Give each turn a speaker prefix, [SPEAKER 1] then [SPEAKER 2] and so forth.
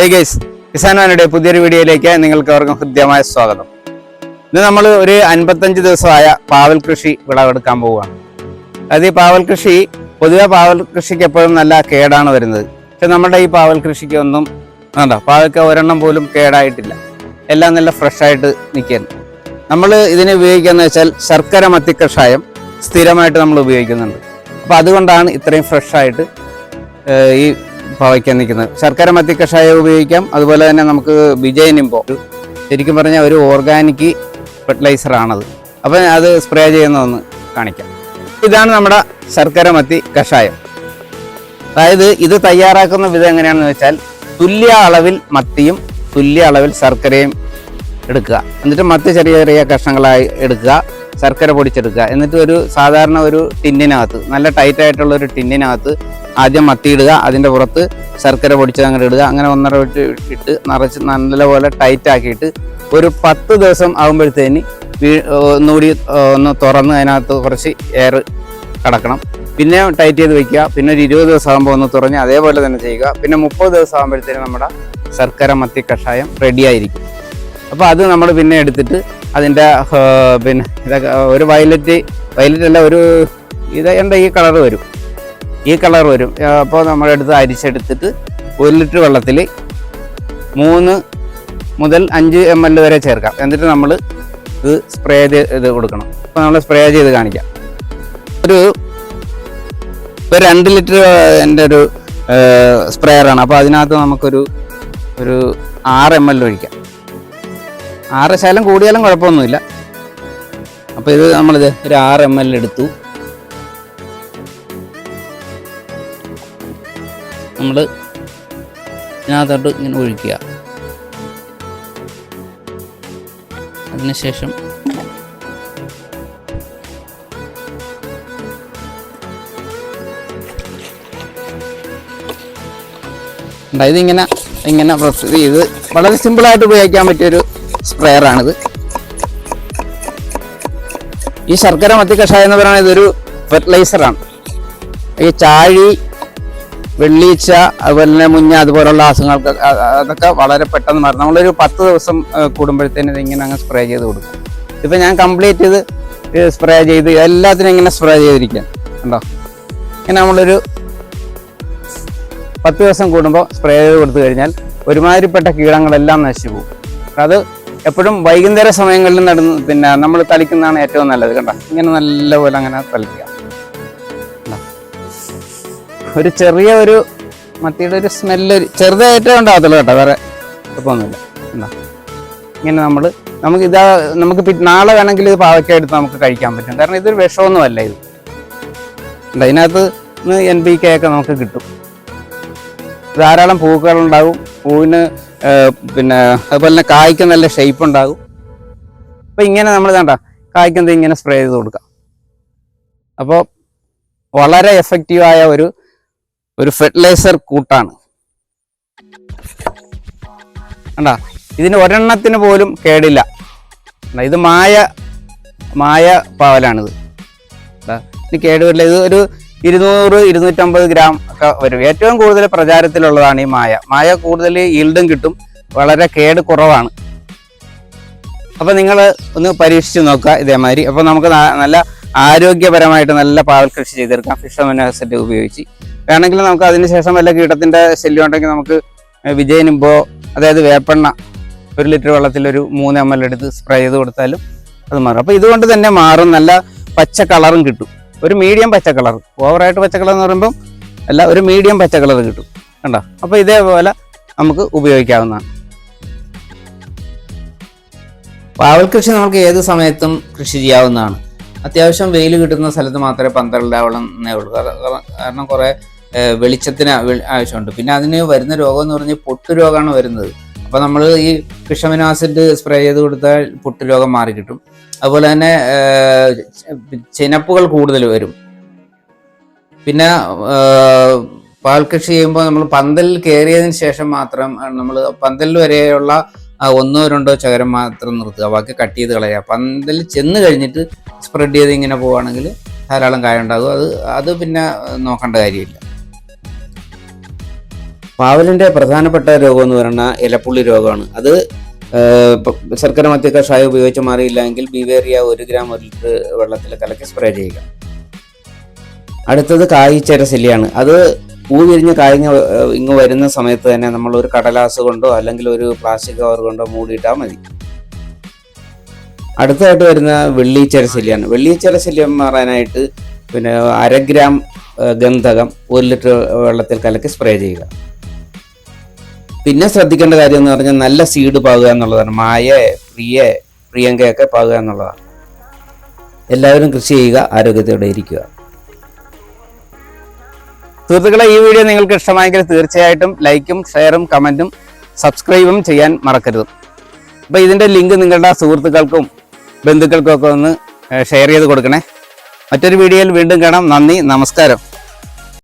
[SPEAKER 1] Hey guys കിസാൻവാനയുടെ പുതിയൊരു വീഡിയോയിലേക്ക് നിങ്ങൾക്ക് അവർക്കും ഹൃദ്യമായ സ്വാഗതം. ഇന്ന് നമ്മൾ ഒരു അൻപത്തഞ്ച് ദിവസമായ പാവൽ കൃഷി വിളവെടുക്കാൻ പോവുകയാണ്. അതായത് ഈ പാവൽ കൃഷി പൊതുവെ പാവൽ കൃഷിക്ക് എപ്പോഴും നല്ല കേടാണ് വരുന്നത്. പക്ഷെ നമ്മുടെ ഈ പാവൽ കൃഷിക്ക് ഒന്നും വേണ്ട പാവയ്ക്ക് ഒരെണ്ണം പോലും കേടായിട്ടില്ല. എല്ലാം നല്ല ഫ്രഷായിട്ട് നിൽക്കുന്നു നമ്മൾ ഇതിനെ ഉപയോഗിക്കുന്നത് വെച്ചാൽ ശർക്കര മത്തി കഷായം സ്ഥിരമായിട്ട് നമ്മൾ ഉപയോഗിക്കുന്നുണ്ട്. അപ്പോൾ അതുകൊണ്ടാണ് ഇത്രയും ഫ്രഷായിട്ട് ഈ പാവയ്ക്കാൻ നിൽക്കുന്നത്. ശർക്കര മത്തി കഷായം ഉപയോഗിക്കാം. അതുപോലെ തന്നെ നമുക്ക് വിജയ നിമ്പോ ശരിക്കും പറഞ്ഞാൽ ഒരു ഓർഗാനിക് ഫെർട്ടിലൈസർ ആണത്. അപ്പം അത് സ്പ്രേ ചെയ്യുന്നതെന്ന് കാണിക്കാം. ഇതാണ് നമ്മുടെ ശർക്കര മത്തി കഷായം. അതായത് ഇത് തയ്യാറാക്കുന്ന വിധം എങ്ങനെയാണെന്ന് വെച്ചാൽ തുല്യ അളവിൽ മത്തിയും തുല്യ അളവിൽ ശർക്കരയും എടുക്കുക. എന്നിട്ട് മത്തി ചെറിയ ചെറിയ കഷ്ണങ്ങളായി എടുക്കുക. ശർക്കര പൊടിച്ചെടുക്കുക. എന്നിട്ട് ഒരു സാധാരണ ഒരു ടിന്നിനകത്ത് നല്ല ടൈറ്റായിട്ടുള്ള ഒരു ടിന്നിനകത്ത് ആദ്യം മത്തി ഇടുക അതിന്റെ പുറത്ത് ശർക്കര പൊടിച്ചത് അങ്ങനെ ഇടുക അങ്ങനെ ഒന്നര വിട്ട് ഇട്ട് നിറച്ച് നല്ലപോലെ ടൈറ്റ് ആക്കിയിട്ട് ഒരു പത്ത് ദിവസം ആകുമ്പോഴത്തേന് ഒന്നുകൂടി ഒന്ന് തുറന്ന് അതിനകത്ത് കുറച്ച് എയർ കടക്കണം. പിന്നെ ടൈറ്റ് ചെയ്ത് വെക്കുക. പിന്നെ ഒരു ഇരുപത് ദിവസം ആകുമ്പോൾ ഒന്ന് തുറഞ്ഞ് അതേപോലെ തന്നെ ചെയ്യുക. പിന്നെ മുപ്പത് ദിവസം ആകുമ്പോഴത്തേനും നമ്മുടെ ശർക്കര മത്തി കഷായം റെഡിയായിരിക്കും അപ്പോൾ അത് നമ്മൾ പിന്നെ എടുത്തിട്ട് അതിന്റെ പിന്നെ ഇതൊക്കെ ഒരു വയലറ്റ് വയലറ്റ് അല്ല ഒരു ഇത് എന്താ ഈ കളർ വരും. ഈ കളർ വരും. അപ്പോൾ നമ്മളെടുത്ത് അരിച്ചെടുത്തിട്ട് ഒരു ലിറ്റർ വെള്ളത്തിൽ മൂന്ന് മുതൽ അഞ്ച് എം എൽ വരെ ചേർക്കാം. എന്നിട്ട് നമ്മൾ ഇത് സ്പ്രേ ചെയ്ത് കൊടുക്കണം. അപ്പോൾ നമ്മൾ സ്പ്രേ ചെയ്ത് കാണിക്കാം. ഒരു ഇപ്പോൾ രണ്ട് ലിറ്റർ എന്റെ ഒരു സ്പ്രേയറാണ് അപ്പോൾ അതിനകത്ത് നമുക്കൊരു ഒരു ആറ് എം എൽ ഒഴിക്കാം. ആറ് ശകലം കൂടിയാലും കുഴപ്പമൊന്നുമില്ല. അപ്പോൾ ഇത് നമ്മളിത് ഒരു ആറ് എം എൽ എടുത്തു. നമ്മൾ ഇതിനകത്തോട്ട് ഇങ്ങനെ ഒഴിക്കുക. അതിനുശേഷം അതായത് ഇങ്ങനെ ഇങ്ങനെ പ്രസ് ചെയ്ത് വളരെ സിമ്പിളായിട്ട് ഉപയോഗിക്കാൻ പറ്റിയൊരു സ്പ്രെയറാണിത് ഈ ശർക്കര മത്തി കഷായം എന്ന് പറയുന്നത് ഇതൊരു ഫെർട്ടിലൈസറാണ് ഈ ചാഴി വെള്ളീച്ച അതുപോലെ തന്നെ മുഞ്ഞ അതുപോലുള്ള അസുഖങ്ങൾക്ക് അതൊക്കെ വളരെ പെട്ടെന്ന് മാറും. നമ്മളൊരു പത്ത് ദിവസം കൂടുമ്പോഴത്തേനും ഇതിങ്ങനെ അങ്ങ് സ്പ്രേ ചെയ്ത് കൊടുക്കും. ഇപ്പം ഞാൻ കംപ്ലീറ്റ് ഇത് സ്പ്രേ ചെയ്ത് എല്ലാത്തിനും ഇങ്ങനെ സ്പ്രേ ചെയ്തിരിക്കുക ഉണ്ടോ ഇങ്ങനെ നമ്മളൊരു പത്ത് ദിവസം കൂടുമ്പോൾ സ്പ്രേ ചെയ്ത് കൊടുത്തു കഴിഞ്ഞാൽ ഒരുമാതിരിപ്പെട്ട കീടങ്ങളെല്ലാം നശിച്ചു പോകും. അത് എപ്പോഴും വൈകുന്നേര സമയങ്ങളിൽ നടന്ന് പിന്നെ നമ്മൾ തളിക്കുന്നതാണ് ഏറ്റവും നല്ലത്. കണ്ട? ഇങ്ങനെ നല്ലപോലെ അങ്ങനെ തളിക്കുക? ഒരു ചെറിയ ഒരു മത്തിയുടെ ഒരു സ്മെല്ല് ചെറുതായിട്ടേ ഉണ്ടാകത്തുള്ളൂ കേട്ടോ വേറെ കുഴപ്പമൊന്നുമില്ല. എന്താ ഇങ്ങനെ നമ്മൾ നമുക്ക് ഇതാ നമുക്ക് നാളെ വേണമെങ്കിൽ ഇത് പാവയ്ക്ക എടുത്ത് നമുക്ക് കഴിക്കാൻ പറ്റും. കാരണം ഇതൊരു വിഷമൊന്നുമല്ല ഇത്. ഉണ്ട്. ഇതിനകത്ത് എൻ പി കെ ഒക്കെ നമുക്ക് കിട്ടും. ധാരാളം പൂക്കളുണ്ടാകും. പൂവിന് പിന്നെ അതുപോലെ തന്നെ കായ്ക്ക് നല്ല ഷേപ്പ് ഉണ്ടാകും. അപ്പം ഇങ്ങനെ നമ്മൾ വേണ്ട കായ്ക്കെന്ത് ഇങ്ങനെ സ്പ്രേ ചെയ്ത് കൊടുക്കാം. അപ്പോൾ വളരെ എഫക്റ്റീവായ ഒരു ഒരു ഫെർട്ടിലൈസർ കൂട്ടാണ്. കണ്ട? ഇതിന് ഒരെണ്ണത്തിന് പോലും കേടില്ല? ഇത് മായ മായ പാവലാണിത്. ഇത് കേടുവരില്ല ഇത് ഒരു ഇരുന്നൂറ് ഇരുന്നൂറ്റമ്പത് ഗ്രാം ഒക്കെ വരും. ഏറ്റവും കൂടുതൽ പ്രചാരത്തിലുള്ളതാണ് ഈ മായ. മായ കൂടുതൽ ഈൽഡും കിട്ടും. വളരെ കേട് കുറവാണ്. അപ്പം നിങ്ങൾ ഒന്ന് പരീക്ഷിച്ച് നോക്കുക ഇതേമാതിരി. അപ്പോൾ നമുക്ക് നല്ല ആരോഗ്യപരമായിട്ട് നല്ല പാവൽ കൃഷി ചെയ്തെടുക്കാം. ഫിഷ് അമിനോസിഡ് ഉപയോഗിച്ച്. വേണമെങ്കിൽ നമുക്ക് അതിന് ശേഷം വല്ല കീടത്തിന്റെ ശല്യം ഉണ്ടെങ്കിൽ നമുക്ക് വിജയനുമ്പോൾ അതായത് വേപ്പെണ്ണ ഒരു ലിറ്റർ വെള്ളത്തിൽ ഒരു മൂന്ന് എം എൽ എടുത്ത് സ്പ്രേ ചെയ്ത് കൊടുത്താലും അത് മാറും. അപ്പോൾ ഇതുകൊണ്ട് തന്നെ മാറും. നല്ല പച്ച കളറും കിട്ടും. ഒരു മീഡിയം പച്ച കളർ. ഓവറായിട്ട് പച്ച കളർ എന്ന് പറയുമ്പം അല്ല ഒരു മീഡിയം പച്ച കളർ കിട്ടും. കണ്ടോ? അപ്പോൾ ഇതേപോലെ നമുക്ക് ഉപയോഗിക്കാവുന്നതാണ്. പാവൽ കൃഷി നമുക്ക് ഏത് സമയത്തും കൃഷി ചെയ്യാവുന്നതാണ്. അത്യാവശ്യം വെയിൽ കിട്ടുന്ന സ്ഥലത്ത് മാത്രമേ പന്തലുണ്ടാവണം എന്നേ ഉള്ളൂ. കാരണം- കുറേ വെളിച്ചത്തിന് ആവശ്യമുണ്ട്. പിന്നെ അതിന് വരുന്ന രോഗം എന്ന് പറഞ്ഞാൽ പൊട്ടു രോഗമാണ് വരുന്നത്. അപ്പോൾ നമ്മൾ ഈ ഫിഷമിൻ ആസിഡ് സ്പ്രേ ചെയ്ത് കൊടുത്താൽ പൊട്ടു രോഗം മാറി കിട്ടും. അതുപോലെ തന്നെ ചിനപ്പുകൾ കൂടുതൽ വരും. പിന്നെ പാൽ കൃഷി ചെയ്യുമ്പോൾ നമ്മൾ പന്തലിൽ കയറിയതിന് ശേഷം മാത്രം നമ്മൾ പന്തൽ വരെയുള്ള ഒന്നോ രണ്ടോ ചകരം മാത്രം നിർത്തുക. ബാക്കി കട്ട് ചെയ്ത് കളയുക. പന്തലിൽ ചെന്ന് കഴിഞ്ഞിട്ട് സ്പ്രെഡ് ചെയ്ത് ഇങ്ങനെ പോവുകയാണെങ്കിൽ ധാരാളം കായ ഉണ്ടാകും. അത് അത് പിന്നെ നോക്കേണ്ട കാര്യമില്ല. പാവലിന്റെ പ്രധാനപ്പെട്ട രോഗം എന്ന് പറയുന്ന ഇലപ്പുള്ളി രോഗമാണ്. അത് ശർക്കര മധ്യ കഷായം ഉപയോഗിച്ച് മാറിയില്ലെങ്കിൽ ബിവേറിയ ഒരു ഗ്രാം ഒരു ലിറ്റർ വെള്ളത്തിൽ കലക്കി സ്പ്രേ ചെയ്യുക. അടുത്തത് കായ്ച്ചര അത് പൂ വിരിഞ്ഞ് കായ്ഞ്ഞ ഇങ്ങ് വരുന്ന സമയത്ത് തന്നെ നമ്മൾ ഒരു കടലാസ് കൊണ്ടോ അല്ലെങ്കിൽ ഒരു പ്ലാസ്റ്റിക് കവർ കൊണ്ടോ മൂടിയിട്ടാൽ മതി. അടുത്തതായിട്ട് വരുന്ന വെള്ളീച്ചര ശല്യമാണ് വെള്ളീച്ചര ശല്യം മാറാനായിട്ട് പിന്നെ അര ഗ്രാം ഗന്ധകം ഒരു ലിറ്റർ വെള്ളത്തിൽ കലക്കി സ്പ്രേ ചെയ്യുക. പിന്നെ ശ്രദ്ധിക്കേണ്ട കാര്യം എന്ന് പറഞ്ഞാൽ നല്ല സീഡ് പാകുക എന്നുള്ളതാണ്. മായ പ്രിയ പ്രിയങ്കയൊക്കെ പാകുക എന്നുള്ളതാണ്. എല്ലാവരും കൃഷി ചെയ്യുക ആരോഗ്യത്തോടെ ഇരിക്കുക. സുഹൃത്തുക്കളെ ഈ വീഡിയോ നിങ്ങൾക്ക് ഇഷ്ടമായെങ്കിൽ തീർച്ചയായിട്ടും ലൈക്കും ഷെയറും കമന്റും സബ്സ്ക്രൈബും ചെയ്യാൻ മറക്കരുത്. അപ്പോൾ ഇതിന്റെ ലിങ്ക് നിങ്ങളുടെ സുഹൃത്തുക്കൾക്കും ബന്ധുക്കൾക്കും ഒക്കെ ഒന്ന് ഷെയർ ചെയ്ത് കൊടുക്കണേ. മറ്റൊരു വീഡിയോയിൽ വീണ്ടും കാണാം. നന്ദി നമസ്കാരം.